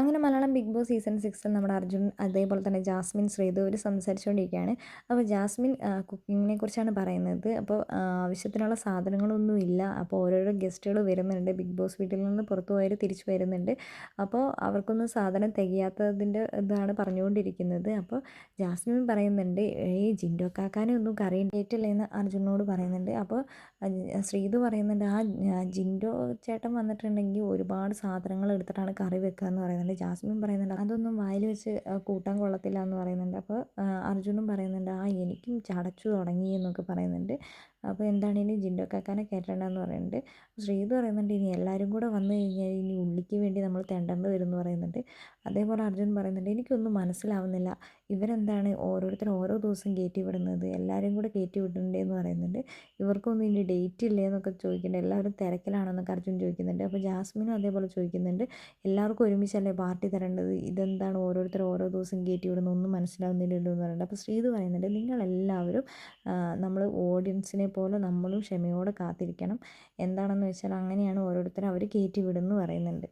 അങ്ങനെ Malayalam big boss season സിക്സിൽ നമ്മുടെ അർജുൻ അതേപോലെ തന്നെ ജാസ്മിൻ ശ്രീതു അവർ സംസാരിച്ചുകൊണ്ടിരിക്കുകയാണ് അപ്പോൾ ജാസ്മിൻ കുക്കിങ്ങിനെ കുറിച്ചാണ് പറയുന്നത്. അപ്പോൾ ആവശ്യത്തിനുള്ള സാധനങ്ങളൊന്നും ഇല്ല. അപ്പോൾ ഓരോരോ ഗസ്റ്റുകൾ വരുന്നുണ്ട്. ബിഗ് ബോസ് വീട്ടിൽ നിന്ന് പുറത്തു പോയവർ തിരിച്ചു വരുന്നുണ്ട്. അപ്പോൾ അവർക്കൊന്നും സാധനം തികയാത്തതിന്റെ ഇതാണ് പറഞ്ഞുകൊണ്ടിരിക്കുന്നത്. അപ്പോൾ ജാസ്മിൻ പറയുന്നുണ്ട് ഈ ജിൻഡോ കാക്കാനെ ഒന്നും കറി എന്ന് അർജുനോട് പറയുന്നുണ്ട്. അപ്പോൾ ശ്രീതു പറയുന്നുണ്ട് ആ ജിൻഡോ ചേട്ടൻ വന്നിട്ടുണ്ടെങ്കിൽ ഒരുപാട് സാധനങ്ങൾ എടുത്തിട്ടാണ് കറി വെക്കുക എന്ന് പറയുന്നത്. പറയുന്നുണ്ട് ജാസ്മിൻ പറയുന്നുണ്ട് അതൊന്നും വായിൽ വെച്ച് കൂട്ടാൻ കൊള്ളത്തില്ല എന്ന് പറയുന്നുണ്ട്. അപ്പോൾ അർജുനും പറയുന്നുണ്ട് ആ എനിക്കും ചടച്ചു തുടങ്ങി എന്നൊക്കെ പറയുന്നുണ്ട്. അപ്പോൾ എന്താണ് ഇനി ജിൻഡോ കാക്കാനെ കയറ്റേണ്ടതെന്ന് പറയുന്നുണ്ട്. ശ്രീതു പറയുന്നുണ്ട് ഇനി എല്ലാവരും കൂടെ വന്നു കഴിഞ്ഞാൽ ഇനി ഉള്ളിക്ക് വേണ്ടി നമ്മൾ തെണ്ടേണ്ടി വരും എന്ന് പറയുന്നുണ്ട്. അതേപോലെ അർജുൻ പറയുന്നുണ്ട് എനിക്കൊന്നും മനസ്സിലാവുന്നില്ല. ഇവരെന്താണ് ഓരോരുത്തർ ഓരോ ദിവസം കയറ്റി വിടുന്നത് എല്ലാവരും കൂടെ കയറ്റി വിടണ്ടേ എന്ന് പറയുന്നുണ്ട്. ഇവർക്കൊന്നും ഇനി ഡേറ്റ് ഇല്ലേ എന്നൊക്കെ ചോദിക്കുന്നുണ്ട്. എല്ലാവരും തിരക്കിലാണെന്നൊക്കെ അർജുൻ ചോദിക്കുന്നുണ്ട്. അപ്പോൾ ജാസ്മിനും അതേപോലെ ചോദിക്കുന്നുണ്ട്. എല്ലാവർക്കും ഒരുമിച്ചല്ലേ പാർട്ടി തരേണ്ടത്? ഇതെന്താണ് ഓരോരുത്തർ ഓരോ ദിവസം കയറ്റി വിടുന്നത് ഒന്നും മനസ്സിലാവുന്നില്ലല്ലോ എന്ന് പറയുന്നുണ്ട്. അപ്പോൾ ശ്രീതു പറയുന്നുണ്ട് നിങ്ങളെല്ലാവരും നമ്മൾ ഓഡിയൻസിനെ പോലെ നമ്മളും ക്ഷമയോടെ കാത്തിരിക്കണം. എന്താണെന്ന് വെച്ചാൽ അങ്ങനെയാണ് ഓരോരുത്തർ അവർ കയറ്റി വിടുന്നു പറയുന്നുണ്ട്.